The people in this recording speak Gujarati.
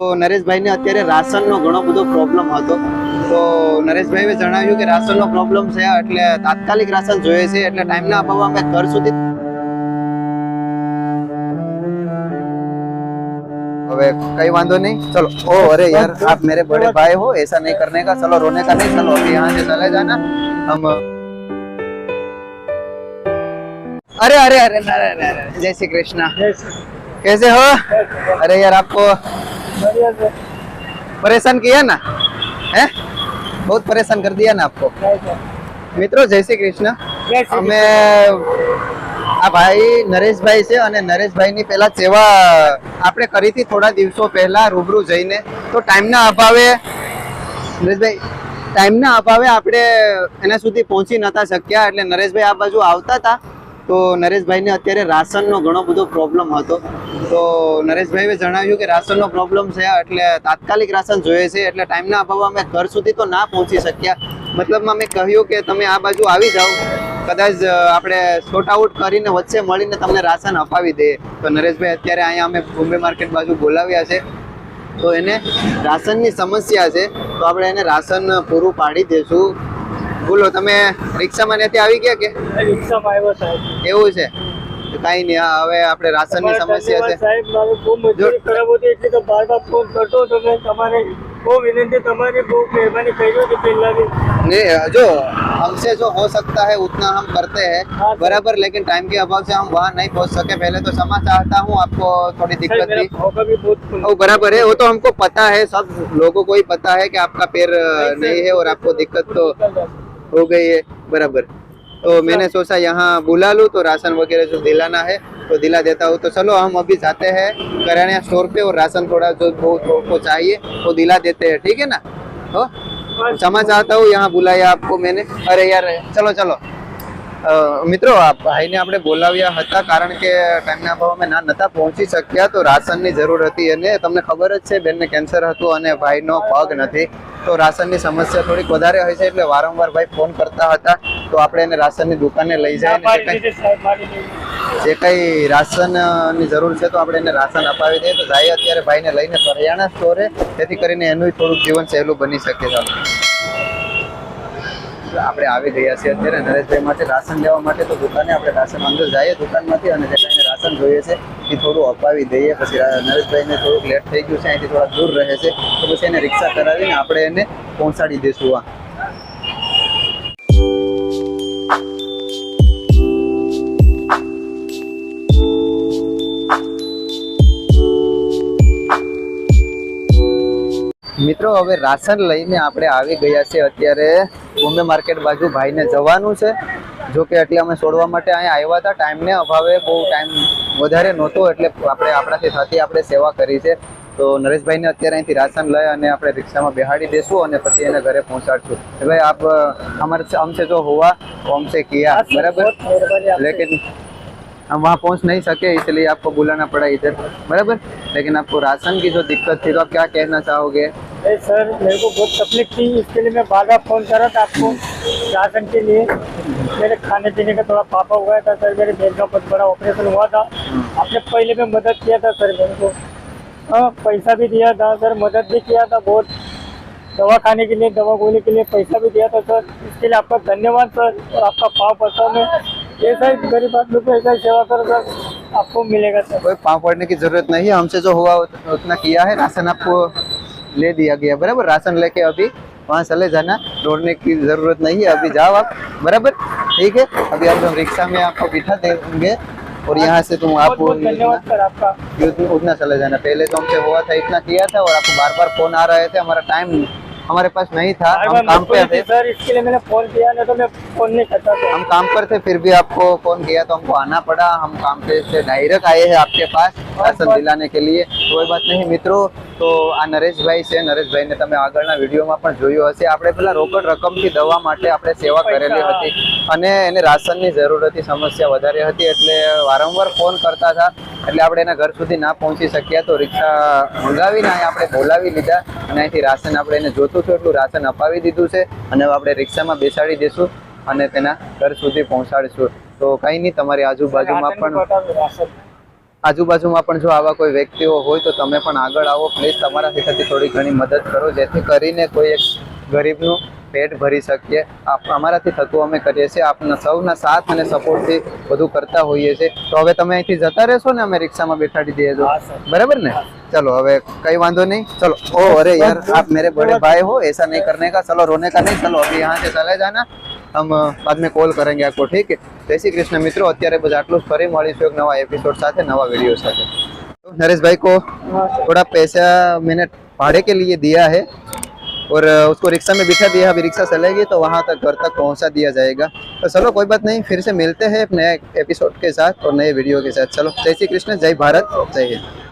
તો નરેશભાઈને અત્યારે રાશનનો ઘણો બધો પ્રોબ્લેમ હતો તો નરેશભાઈએ જણાવ્યું કે રાશનનો પ્રોબ્લેમ છે એટલે તાત્કાલિક રાશન જોઈએ છે એટલે ટાઈમના અભાવમાં અમે ઘર સુધી હવે કઈ વાંધો नहीं चलो ओ अरे यार आप मेरे बड़े भाई हो ऐसा नहीं करने का चलो रोने का नहीं चलो अभी यहाँ से चले जाना हम अरे अरे अरे अरे अरे अरे, जय श्री कृष्णा कैसे हो अरे यार आपको परेशान किया ना है बहुत परेशान कर दिया ना आपको મિત્રો જય શ્રી કૃષ્ણ અમે આ ભાઈ નરેશભાઈ છે અને નરેશભાઈની પહેલા સેવા આપણે કરી હતી થોડા દિવસો પહેલા રૂબરૂ જઈને તો ટાઈમના અભાવે નરેશભાઈ ટાઈમના અભાવે આપણે એના સુધી પહોંચી નતા શક્યા એટલે નરેશભાઈ આ બાજુ આવતા હતા તો નરેશભાઈને અત્યારે રાશનનો ઘણો બધો પ્રોબ્લેમ હતો. તો નરેશભાઈએ જણાવ્યું કે રાશનનો પ્રોબ્લેમ છે, એટલે તાત્કાલિક રાશન જોઈએ છે, એટલે ટાઈમના અભાવમાં અમે ઘર સુધી તો ના પહોંચી શક્યા. મતલબમાં મેં કહ્યું કે તમે આ બાજુ આવી જાઓ. કદાચ આપણે શોર્ટ આઉટ કરીને વચ્ચે મળીને તમને રાશન અપાવી દઈએ. તો નરેશભાઈ અત્યારે અહીંયા અમે બોમ્બે માર્કેટ બાજુ બોલાવ્યા છે. તો એને રાશનની સમસ્યા છે. તો આપણે એને રાશન પૂરું પાડી દઈશું બોલો તમે રિક્ષામાં ત્યાંથી આવી ગયા કે રિક્ષામાં આવ્યો સાહેબ એવું છે કઈ નહીં હવે આપણે રાશનની સમસ્યા છે સાહેબ મારું બહુ મજૂરી ખરાબ હતી એટલે તો બાર બાર ફોન કરતો હતો મેં તમારે બહુ વિનંતી તમારી બહુ મહેરબાની કરી હતી પહેલા બી नहीं जो हमसे जो हो सकता है उतना हम करते हैं बराबर लेकिन टाइम के अभाव से हम वहाँ नहीं पहुँच सके पहले तो क्षमा चाहता हूँ आपको थोड़ी दिक्कत थी वो बराबर है वो तो हमको पता है सब लोगों को ही पता है कि आपका पैर नहीं है और आपको दिक्कत तो हो गई है बराबर। तो मैंने सोचा यहाँ बुला लूँ तो राशन वगैरह जो दिलाना है तो दिला देता हूँ। तो चलो हम अभी जाते हैं करणिया स्टोर पे और राशन थोड़ा जो बहुत को चाहिए वो दिला देते हैं ठीक है ना? हो। क्षमा चाहता हूँ यहाँ बुलाया आपको मैंने। अरे यार चलो चलो। મિત્રો ભાઈને આપણે બોલાવ્યા હતા કારણ કે ટાઈમના અમે ના નતા પહોંચી શક્યા તો રાશનની જરૂર હતી અને તમને ખબર જ છે બેનને કેન્સર હતું અને ભાઈનો પગ નથી. તો રાશનની સમસ્યા થોડીક વધારે હોય છે એટલે વારંવાર ભાઈ ફોન કરતા હતા. તો આપણે એને રાશનની દુકાને લઈ જાય ને જે કંઈ- સાહેબ મારી નહીં. જે કઈ રાશનની જરૂર છે તો આપણે એને રાશન અપાવી દઈએ. તો જાય અત્યારે ભાઈને લઈને કરિયાણા સ્ટોરે જેથી કરીને એનું થોડુંક જીવન સહેલું બની શકે છે. આપણે આવી ગયા છીએ અત્યારે. નરેશભાઈ માટે રાશન લેવા માટે તો દુકાને આપણે રાશન અંદર જઈએ દુકાનમાંથી અને જે રાશન જોઈએ છે એ થોડું અપાવી દઈએ. પછી નરેશભાઈને થોડુંક લેટ થઈ ગયું છે, અહીંથી થોડા દૂર રહે છે. તો પછી એને રિક્ષા કરાવીને આપણે એને પહોંચાડી દઈશું આ. હવે રાશન લઈને આપણે આવી ગયા છે અત્યારે બોમ્બે માર્કેટ બાજુ ભાઈને જવાનું છે જો કે એટલે અમે છોડવા માટે અહીંયા આવ્યા હતા ટાઈમને અભાવે બહુ ટાઈમ વધારે નહોતો એટલે આપણે આપણાથી થતી આપણે સેવા કરી છે તો નરેશભાઈને અત્યારે અહીંથી રાશન લઈ અને આપણે રિક્ષામાં બેહાડી દેશું અને પછી એને ઘરે પહોંચાડશું કે ભાઈ આપ हमारे से हमसे जो हुआ वो हमसे किया बराबर बहुत मेहरबानी आपकी। लेकिन हम वहाँ पहुँच नहीं सके इसलिए आपको बुलाना पड़ा इधर बराबर लेकिन आपको राशन की जो दिक्कत थी तो आप क्या कहना चाहोगे अरे सर, मेरे को बहुत तकलीफ़ थी, इसके लिए मैं बार बार फ़ोन कर रहा था आपको राशन के लिए। मेरे खाने पीने का थोड़ा पापा हुआ था, सर मेरे बेल का बहुत बड़ा ऑपरेशन हुआ था। आपने पहले में मदद किया था सर मेरे को। हाँ पैसा भी दिया था सर, मदद भी किया था बहुत। दवा खाने के लिए, दवा गोली के लिए पैसा भी दिया था सर। इसके लिए आपका धन्यवाद सर, और आपका पाव पड़ता मैं ऐसा ही गरीब आदमी को ऐसा सेवा करो सर, आपको मिलेगा सर। कोई पाँव पड़ने की ज़रूरत नहीं है, हमसे जो हुआ उतना किया है, राशन आपको ले दिया गया बराबर? राशन लेके अभी वहाँ चले जाना दौड़ने की ज़रूरत नहीं है अभी जाओ आप बराबर? ठीक है अभी आप हम रिक्शा में आपको बिठा देंगे और यहाँ से तुम आप उतना चले जाना। पहले तो हमसे हुआ था इतना किया था और आपको बार बार फ़ोन आ रहे थे हमारा टाइम हमारे पास नहीं था बार हम बार काम पे मजबूरी थे थी सर इसके लिए मैंने फोन किया नहीं तो मैं फोन नहीं करता था हम काम पर थे फिर भी आपको फोन किया तो हमको आना पड़ा हम काम पे से डायरेक्ट आए हैं आपके पास राशन दिलाने के लिए कोई बात નહીં મિત્રો તો આ નરેશભાઈ છે નરેશભાઈને તમે આગળના વિડીયોમાં પણ જોયું હશે આપણે પેલા રોકડ રકમથી દવા માટે આપણે સેવા કરેલી હતી અને એને રાશનની જરૂર હતી સમસ્યા વધારે હતી એટલે વારંવાર ફોન કરતા હતા એટલે આપણે એના ઘર સુધી ના પહોંચી શક્યા તો રિક્ષા મંગાવીને અહીંયા આપણે બોલાવી લીધા અને અહીંથી રાશન આપણે એને જોતું હતું એટલું રાશન અપાવી દીધું છે અને હવે આપણે રિક્ષામાં બેસાડી દઈશું અને તેના ઘર સુધી પહોંચાડીશું. તો કંઈ નહીં તમારી આજુબાજુમાં પણ આજુબાજુમાં પણ જો આવા કોઈ વ્યક્તિઓ હોય તો તમે પણ આગળ આવો. પ્લીઝ તમારાથી થતી થોડી ઘણી મદદ કરો જેથી કરીને કોઈ એક ગરીબનું पेट भरी सकी अमरा थको अमे कर आप सबना साथ सपोर्ट थी बधु करता हो तो हम ते अँ जता रहो अमे रिक्शा में बैठाड़ी दिए बराबर ने चलो हम कई वादो नहीं चलो ओ अरे यार आप मेरे बड़े भाई हो ऐसा नहीं करने का चलो रोने का नहीं चलो अभी यहाँ से चले जाना हम बाद में कॉल करेंगे आपको ठीक है जय श्री कृष्ण मित्रों अत्यार बस आटल फरी मिली एक नवा एपिसोड साथ नवा वीडियो साथ नरेश भाई को थोड़ा पैसा मैंने भाड़े के लिए दिया है और उसको रिक्शा में बिठा दिया। अभी रिक्शा चलेगी तो वहाँ तक, घर तक पहुँचा दिया जाएगा। तो चलो, कोई बात नहीं, फिर से मिलते हैं नए एपिसोड के साथ और नए वीडियो के साथ। चलो, जय श्री कृष्ण, जय भारत, जय हिंद।